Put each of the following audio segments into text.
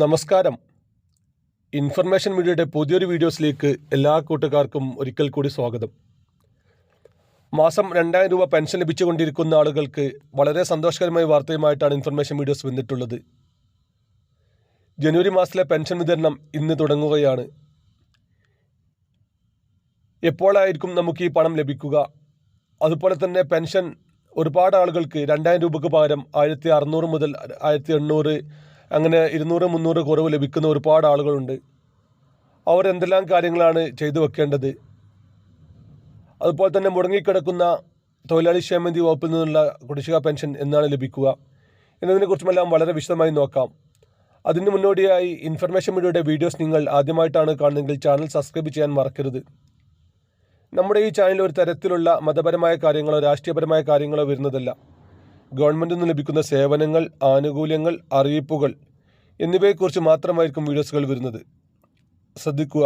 നമസ്കാരം. ഇൻഫർമേഷൻ മീഡിയയുടെ പുതിയൊരു വീഡിയോസിലേക്ക് എല്ലാ കൂട്ടുകാർക്കും ഒരിക്കൽ കൂടി സ്വാഗതം. മാസം രണ്ടായിരം രൂപ പെൻഷൻ ലഭിച്ചുകൊണ്ടിരിക്കുന്ന ആളുകൾക്ക് വളരെ സന്തോഷകരമായ വാർത്തയുമായിട്ടാണ് ഇൻഫർമേഷൻ വീഡിയോസ് വന്നിട്ടുള്ളത്. ജനുവരി മാസത്തിലെ പെൻഷൻ വിതരണം ഇന്ന് തുടങ്ങുകയാണ്. എപ്പോഴായിരിക്കും നമുക്ക് ഈ പണം ലഭിക്കുക? അതുപോലെ തന്നെ പെൻഷൻ ഒരുപാട് ആളുകൾക്ക് രണ്ടായിരം രൂപയ്ക്ക് പകരം ആയിരത്തി അറുന്നൂറ് മുതൽ ആയിരത്തി എണ്ണൂറ് അങ്ങനെ ഇരുന്നൂറ് മുന്നൂറ് കുറവ് ലഭിക്കുന്ന ഒരുപാട് ആളുകളുണ്ട്. അവർ എന്തെല്ലാം കാര്യങ്ങളാണ് ചെയ്തു വെക്കേണ്ടത്? അതുപോലെ തന്നെ മുടങ്ങിക്കിടക്കുന്ന തൊഴിലാളി ക്ഷേമനിധി വകുപ്പിൽ നിന്നുള്ള കുടിശ്ശിക പെൻഷൻ എന്നാണ് ലഭിക്കുക. എന്നതിനെക്കുറിച്ചുമെല്ലാം വളരെ വിശദമായി നോക്കാം. അതിന് മുന്നോടിയായി ഇൻഫർമേഷൻ മീഡിയയുടെ വീഡിയോസ് നിങ്ങൾ ആദ്യമായിട്ടാണ് കാണുന്നതെങ്കിൽ ചാനൽ സബ്സ്ക്രൈബ് ചെയ്യാൻ മറക്കരുത്. നമ്മുടെ ഈ ചാനലിൽ ഒരു തരത്തിലുള്ള മതപരമായ കാര്യങ്ങളോ രാഷ്ട്രീയപരമായ കാര്യങ്ങളോ വരുന്നതല്ല. ഗവൺമെന്റിൽ നിന്ന് ലഭിക്കുന്ന സേവനങ്ങൾ ആനുകൂല്യങ്ങൾ അറിയിപ്പുകൾ എന്നിവയെക്കുറിച്ച് മാത്രമായിരിക്കും വീഡിയോസുകൾ വരുന്നത്. ശ്രദ്ധിക്കുക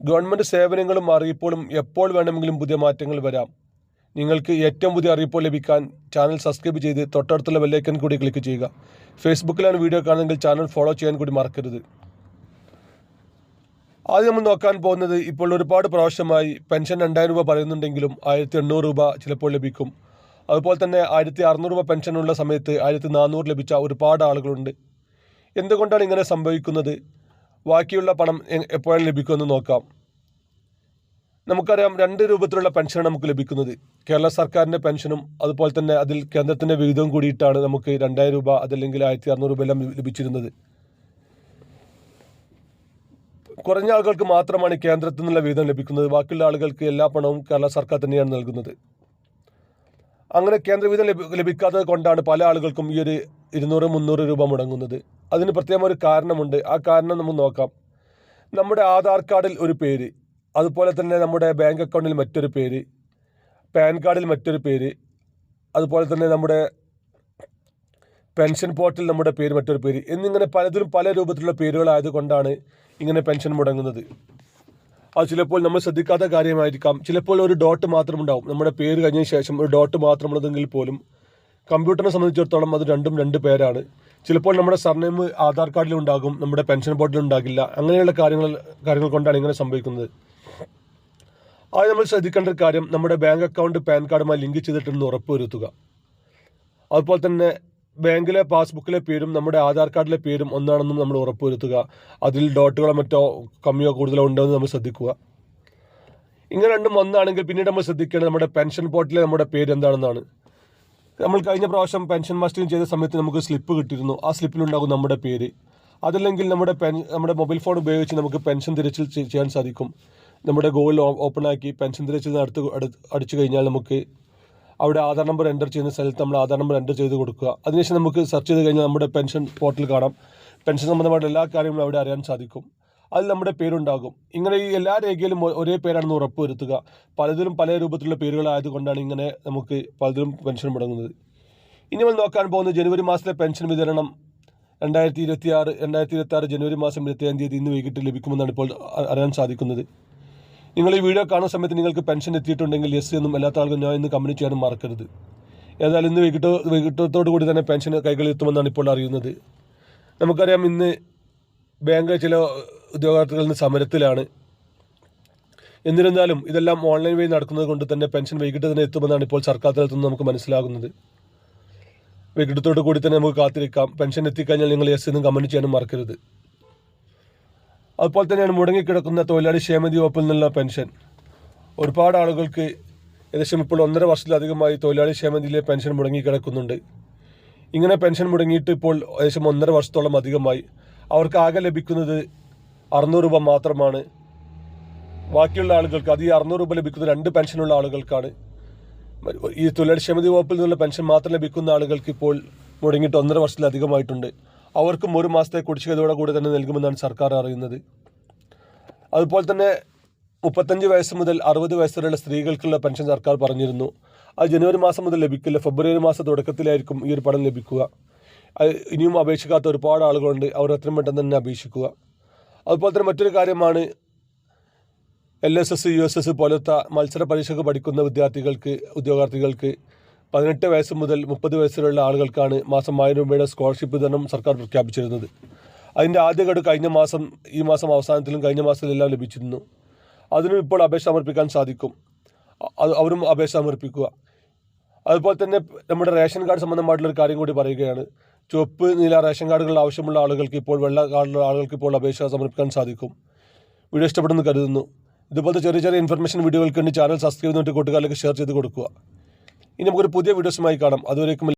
ഗവൺമെന്റ് സേവനങ്ങളും അറിയിപ്പുകളും എപ്പോൾ വേണമെങ്കിലും പുതിയ മാറ്റങ്ങൾ വരാം. നിങ്ങൾക്ക് ഏറ്റവും പുതിയ അറിയിപ്പോൾ ലഭിക്കാൻ ചാനൽ സബ്സ്ക്രൈബ് ചെയ്ത് തൊട്ടടുത്തുള്ള ബെല്ലൈക്കൻ കൂടി ക്ലിക്ക് ചെയ്യുക. ഫേസ്ബുക്കിലാണ് വീഡിയോ കാണുന്നതെങ്കിൽ ചാനൽ ഫോളോ ചെയ്യാൻ കൂടി മറക്കരുത്. ആദ്യം നമ്മൾ നോക്കാൻ പോകുന്നത് ഇപ്പോൾ ഒരുപാട് പ്രാവശ്യമായി പെൻഷൻ രണ്ടായിരം രൂപ പറയുന്നുണ്ടെങ്കിലും ആയിരത്തി എണ്ണൂറ് രൂപ ചിലപ്പോൾ ലഭിക്കും. അതുപോലെ തന്നെ ആയിരത്തി അറുന്നൂറ് രൂപ പെൻഷനുള്ള സമയത്ത് ആയിരത്തി നാനൂറ് ലഭിച്ച ഒരുപാട് ആളുകളുണ്ട്. എന്തുകൊണ്ടാണ് ഇങ്ങനെ സംഭവിക്കുന്നത്? ബാക്കിയുള്ള പണം എപ്പോഴാണ് ലഭിക്കുമെന്ന് നോക്കാം. നമുക്കറിയാം രണ്ട് രൂപത്തിലുള്ള പെൻഷനാണ് നമുക്ക് ലഭിക്കുന്നത്. കേരള സർക്കാരിന്റെ പെൻഷനും അതുപോലെ തന്നെ അതിൽ കേന്ദ്രത്തിന്റെ വിഹിതവും കൂടിയിട്ടാണ് നമുക്ക് രണ്ടായിരം രൂപ അതല്ലെങ്കിൽ ആയിരത്തി അറുന്നൂറ് രൂപ എല്ലാം ലഭിച്ചിരുന്നത്. കുറഞ്ഞ ആളുകൾക്ക് മാത്രമാണ് കേന്ദ്രത്തിൽ നിന്നുള്ള വിഹിതം ലഭിക്കുന്നത്. ബാക്കിയുള്ള ആളുകൾക്ക് എല്ലാ പണവും കേരള സർക്കാർ തന്നെയാണ് നൽകുന്നത്. അങ്ങനെ കേന്ദ്രവിഹിതം ലഭി ലഭിക്കാത്തത് കൊണ്ടാണ് പല ആളുകൾക്കും ഈ ഒരു ഇരുന്നൂറ് മുന്നൂറ് രൂപ മുടങ്ങുന്നത്. അതിന് പ്രത്യേകം ഒരു കാരണമുണ്ട്. ആ കാരണം നമുക്ക് നോക്കാം. നമ്മുടെ ആധാർ കാർഡിൽ ഒരു പേര് അതുപോലെ തന്നെ നമ്മുടെ ബാങ്ക് അക്കൗണ്ടിൽ മറ്റൊരു പേര് പാൻ കാർഡിൽ മറ്റൊരു പേര് അതുപോലെ തന്നെ നമ്മുടെ പെൻഷൻ പോർട്ടിൽ നമ്മുടെ പേര് മറ്റൊരു പേര് എന്നിങ്ങനെ പലതിലും പല രൂപത്തിലുള്ള പേരുകളായതുകൊണ്ടാണ് ഇങ്ങനെ പെൻഷൻ മുടങ്ങുന്നത്. അത് ചിലപ്പോൾ നമ്മൾ ശ്രദ്ധിക്കാത്ത കാര്യമായിരിക്കാം. ചിലപ്പോൾ ഒരു ഡോട്ട് മാത്രം ഉണ്ടാവും നമ്മുടെ പേര് കഴിഞ്ഞ ശേഷം ഒരു ഡോട്ട് മാത്രമുള്ളതെങ്കിൽ പോലും കമ്പ്യൂട്ടറിനെ സംബന്ധിച്ചിടത്തോളം അത് രണ്ടും രണ്ട് പേരാണ്. ചിലപ്പോൾ നമ്മുടെ സർനെയിം ആധാർ കാർഡിലുണ്ടാകും നമ്മുടെ പെൻഷൻ ബോർഡിൽ ഉണ്ടാകില്ല അങ്ങനെയുള്ള കാര്യങ്ങൾ കാര്യങ്ങൾ കൊണ്ടാണ് ഇങ്ങനെ സംഭവിക്കുന്നത്. ആദ്യം നമ്മൾ ശ്രദ്ധിക്കേണ്ട ഒരു കാര്യം നമ്മുടെ ബാങ്ക് അക്കൗണ്ട് പാൻ കാർഡുമായി ലിങ്ക് ചെയ്തിട്ടുണ്ടെന്ന് ഉറപ്പുവരുത്തുക. അതുപോലെ തന്നെ ബാങ്കിലെ പാസ്ബുക്കിലെ പേരും നമ്മുടെ ആധാർ കാർഡിലെ പേരും ഒന്നാണെന്നും നമ്മൾ ഉറപ്പുവരുത്തുക. അതിൽ ഡോട്ടുകളോ മറ്റോ കമ്മിയോ കൂടുതലോ ഉണ്ടോ എന്ന് നമ്മൾ ശ്രദ്ധിക്കുക. ഇങ്ങനെ രണ്ടും ഒന്നാണെങ്കിൽ പിന്നീട് നമ്മൾ ശ്രദ്ധിക്കേണ്ടത് നമ്മുടെ പെൻഷൻ പോർട്ടിലെ നമ്മുടെ പേര് എന്താണെന്നാണ്. നമ്മൾ കഴിഞ്ഞ പ്രാവശ്യം പെൻഷൻ മാസ്റ്ററിങ് ചെയ്ത സമയത്ത് നമുക്ക് സ്ലിപ്പ് കിട്ടിയിരുന്നു. ആ സ്ലിപ്പിലുണ്ടാകും നമ്മുടെ പേര്. അതല്ലെങ്കിൽ നമ്മുടെ പെൻ നമ്മുടെ മൊബൈൽ ഫോൺ ഉപയോഗിച്ച് നമുക്ക് പെൻഷൻ തിരച്ചിൽ ചെയ്യാൻ സാധിക്കും. നമ്മുടെ ഗൂഗിൾ ഓപ്പൺ ആക്കി പെൻഷൻ തിരച്ചിൽ അടുത്ത് അടു- അടിച്ചു കഴിഞ്ഞാൽ നമുക്ക് അവിടെ ആധാർ നമ്പർ എന്റർ ചെയ്യുന്ന സ്ഥലത്ത് നമ്മൾ ആധാർ നമ്പർ എന്റർ ചെയ്ത് കൊടുക്കുക. അതിനുശേഷം നമുക്ക് സെർച്ച് ചെയ്ത് കഴിഞ്ഞാൽ നമ്മുടെ പെൻഷൻ പോർട്ടൽ കാണാം. പെൻഷൻ സംബന്ധമായിട്ട് എല്ലാ കാര്യങ്ങളും അവിടെ അറിയാൻ സാധിക്കും. അതിൽ നമ്മുടെ പേരുണ്ടാകും. ഇങ്ങനെ ഈ എല്ലാ രേഖയിലും ഒരേ പേരാണെന്ന് ഉറപ്പ് വരുത്തുക. പലതിലും പല രൂപത്തിലുള്ള പേരുകളായതുകൊണ്ടാണ് ഇങ്ങനെ നമുക്ക് പലതിലും പെൻഷൻ മുടങ്ങുന്നത്. ഇനി നമ്മൾ നോക്കാൻ പോകുന്നത് ജനുവരി മാസത്തിലെ പെൻഷൻ വിതരണം രണ്ടായിരത്തി ഇരുപത്തി ആറ് രണ്ടായിരത്തി ഇരുപത്തി ആറ് ജനുവരി മാസം ഇരുപത്തിയാം തീയതി ഇന്ന് വൈകിട്ട് ലഭിക്കുമെന്നാണ് ഇപ്പോൾ അറിയാൻ സാധിക്കുന്നത്. നിങ്ങൾ ഈ വീഡിയോ കാണുന്ന സമയത്ത് നിങ്ങൾക്ക് പെൻഷൻ എത്തിയിട്ടുണ്ടെങ്കിൽ യെസ് എന്നും അല്ലാത്ത ആൾക്കും ഞാൻ ഇന്ന് കമന്റ് ചെയ്യാനും മറക്കരുത്. ഏതായാലും ഇന്ന് വൈകിട്ട് വൈകിട്ടത്തോടു കൂടി തന്നെ പെൻഷൻ കൈകളിൽ എത്തുമെന്നാണ് ഇപ്പോൾ അറിയുന്നത്. നമുക്കറിയാം ഇന്ന് ബാങ്ക് ചില ഉദ്യോഗാർത്ഥികൾ ഇന്ന് സമരത്തിലാണ്. എന്നിരുന്നാലും ഇതെല്ലാം ഓൺലൈൻ വഴി നടക്കുന്നത് കൊണ്ട് തന്നെ പെൻഷൻ വൈകിട്ട് തന്നെ എത്തുമെന്നാണ് ഇപ്പോൾ സർക്കാർ തലത്തിൽ നിന്ന് നമുക്ക് മനസ്സിലാകുന്നത്. വൈകിട്ടത്തോടു കൂടി തന്നെ നമുക്ക് കാത്തിരിക്കാം. പെൻഷൻ എത്തിക്കഴിഞ്ഞാൽ നിങ്ങൾ എസ് എന്നും കമന്റ് ചെയ്യാനും മറക്കരുത്. അതുപോലെ തന്നെയാണ് മുടങ്ങിക്കിടക്കുന്ന തൊഴിലാളി ക്ഷേമനിധി വകുപ്പിൽ നിന്നുള്ള പെൻഷൻ. ഒരുപാട് ആളുകൾക്ക് ഏകദേശം ഇപ്പോൾ ഒന്നര വർഷത്തിലധികമായി തൊഴിലാളി ക്ഷേമനിധിയിലെ പെൻഷൻ മുടങ്ങിക്കിടക്കുന്നുണ്ട്. ഇങ്ങനെ പെൻഷൻ മുടങ്ങിയിട്ട് ഇപ്പോൾ ഏകദേശം ഒന്നര വർഷത്തോളം അധികമായി. അവർക്ക് ആകെ ലഭിക്കുന്നത് അറുന്നൂറ് രൂപ മാത്രമാണ്. ബാക്കിയുള്ള ആളുകൾക്ക് അത് ഈ അറുന്നൂറ് രൂപ ലഭിക്കുന്ന രണ്ട് പെൻഷനുള്ള ആളുകൾക്കാണ്. ഈ തൊഴിലാളി ക്ഷമതി വകുപ്പിൽ നിന്നുള്ള പെൻഷൻ മാത്രം ലഭിക്കുന്ന ആളുകൾക്ക് ഇപ്പോൾ മുടങ്ങിയിട്ട് ഒന്നര വർഷത്തിലധികമായിട്ടുണ്ട്. അവർക്കും ഒരു മാസത്തെ കുടിശ്ശികതയോടെ കൂടി തന്നെ നൽകുമെന്നാണ് സർക്കാർ അറിയുന്നത്. അതുപോലെ തന്നെ മുപ്പത്തഞ്ച് വയസ്സ് മുതൽ അറുപത് വയസ്സ് വരെയുള്ള സ്ത്രീകൾക്കുള്ള പെൻഷൻ സർക്കാർ പറഞ്ഞിരുന്നു. അത് ജനുവരി മാസം മുതൽ ലഭിക്കില്ല. ഫെബ്രുവരി മാസം തുടക്കത്തിലായിരിക്കും ഈ ഒരു പണം ലഭിക്കുക. ഇനിയും അപേക്ഷിക്കാത്ത ഒരുപാട് ആളുകളുണ്ട്. അവർ എത്രയും പെട്ടെന്ന് തന്നെ അപേക്ഷിക്കുക. അതുപോലെ തന്നെ മറ്റൊരു കാര്യമാണ് L S S U S S പോലത്തെ മത്സര പരീക്ഷയ്ക്ക് പഠിക്കുന്ന വിദ്യാർത്ഥികൾക്ക് ഉദ്യോഗാർത്ഥികൾക്ക് പതിനെട്ട് വയസ്സ് മുതൽ മുപ്പത് വയസ്സിലുള്ള ആളുകൾക്കാണ് മാസം ആയിരം രൂപയുടെ സ്കോളർഷിപ്പ് വിതരണം സർക്കാർ പ്രഖ്യാപിച്ചിരുന്നത്. അതിന്റെ ആദ്യ ഗഡു കഴിഞ്ഞ മാസം ഈ മാസം അവസാനത്തിലും കഴിഞ്ഞ മാസത്തിലെല്ലാം ലഭിച്ചിരുന്നു. അതിനും ഇപ്പോൾ അപേക്ഷ സമർപ്പിക്കാൻ സാധിക്കും. അവരും അപേക്ഷ സമർപ്പിക്കുക. അതുപോലെ തന്നെ നമ്മുടെ റേഷൻ കാർഡ് സംബന്ധമായിട്ടുള്ള ഒരു കാര്യം കൂടി പറയുകയാണ്. ചുവപ്പ് നീല റേഷൻ കാർഡുകൾ ആവശ്യമുള്ള ആളുകൾക്ക് ഇപ്പോൾ വെള്ള കാർഡുള്ള ആളുകൾക്ക് ഇപ്പോൾ അപേക്ഷ സമർപ്പിക്കാൻ സാധിക്കും. വീഡിയോ ഇഷ്ടപ്പെടുന്നു കരുതുന്നു. ഇതുപോലത്തെ ചെറിയ ചെറിയ ഇൻഫർമേഷൻ വീഡിയോകൾക്ക് വേണ്ടി ചാനൽ സബ്സ്ക്രൈബ് ചെയ്തിട്ട് കൂട്ടുകാരിലേക്ക് ഷെയർ ചെയ്ത് കൊടുക്കുക. ഇനി നമുക്കൊരു പുതിയ വീഡിയോസുമായി കാണാം. അതുവരേക്കും